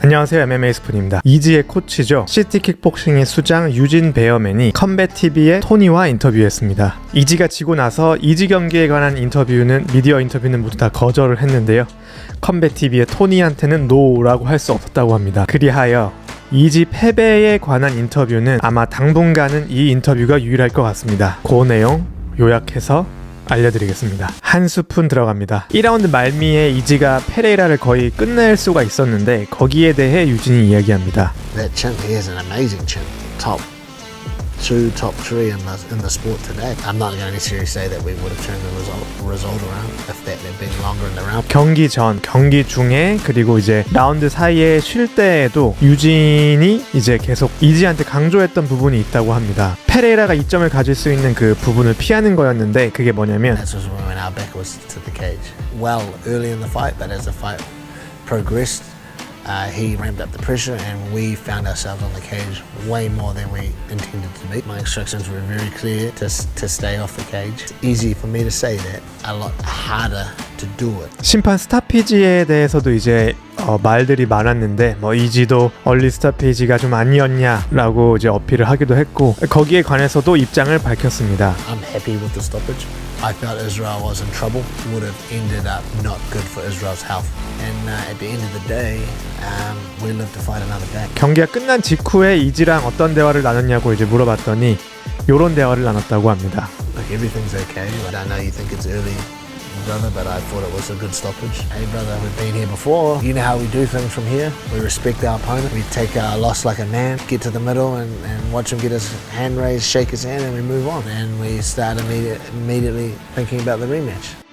안녕하세요 MMA 스푼입니다. 이지의 코치죠. 시티 킥복싱의 수장 유진 베어맨이 컴뱃 TV의 토니와 인터뷰했습니다. 이지가 지고 나서 이지 경기에 관한 인터뷰는 미디어 인터뷰는 모두 다 거절을 했는데요. 컴뱃 TV의 토니한테는 노라고 할 수 없었다고 합니다. 그리하여 이지 패배에 관한 인터뷰는 아마 당분간은 이 인터뷰가 유일할 것 같습니다. 그 내용 요약해서 알려드리겠습니다. 한 스푼 들어갑니다. 1라운드 말미에 이지가 페레이라를 거의 끝낼 수가 있었는데 거기에 대해 유진이 이야기합니다. That he is an amazing chimp. Top two, top three in the in the sport today. I'm not going to necessarily say that we would have turned the result result around if that had been longer in the round. 경기 전, 경기 중에 그리고 이제 라운드 사이에 쉴 때에도 유진이 이제 계속 이지한테 강조했던 부분이 있다고 합니다. 페레이라가 이점을 가질 수 있는 그 부분을 피하는 거였는데 그게 뭐냐면 That was when our back was to the cage. Well, early in the fight, but as the fight progressed, uh, he ramped up the pressure, and we found ourselves on the cage way more than we intended to be. My instructions were very clear to s- to stay off the cage. It's easy for me to say that, a lot harder to do it. 심판 스타피지에 대해서도 이제 어, 말들이 많았는데 뭐 이지도 얼리 스타피지가 좀 아니었냐라고 이제 어필을 하기도 했고 거기에 관해서도 입장을 밝혔습니다. I'm happy with the stoppage. I felt Israel was in trouble. Would have ended up not good for Israel's health. And uh, at the end of the day, um, we live to fight another day. 경기가 끝난 직후에 이지랑 어떤 대화를 나눴냐고 이제 물어봤더니 요런 대화를 나눴다고 합니다. Look, everything's okay. I don't know you think it's early, brother, but I thought it was a good stoppage. Hey, brother, we've been here before. You know how we do things from here. We respect our opponent. We take our loss like a man, get to the middle and, and watch him get his hand raised, shake his hand, and we move on. And we start immediate, immediately thinking about the rematch.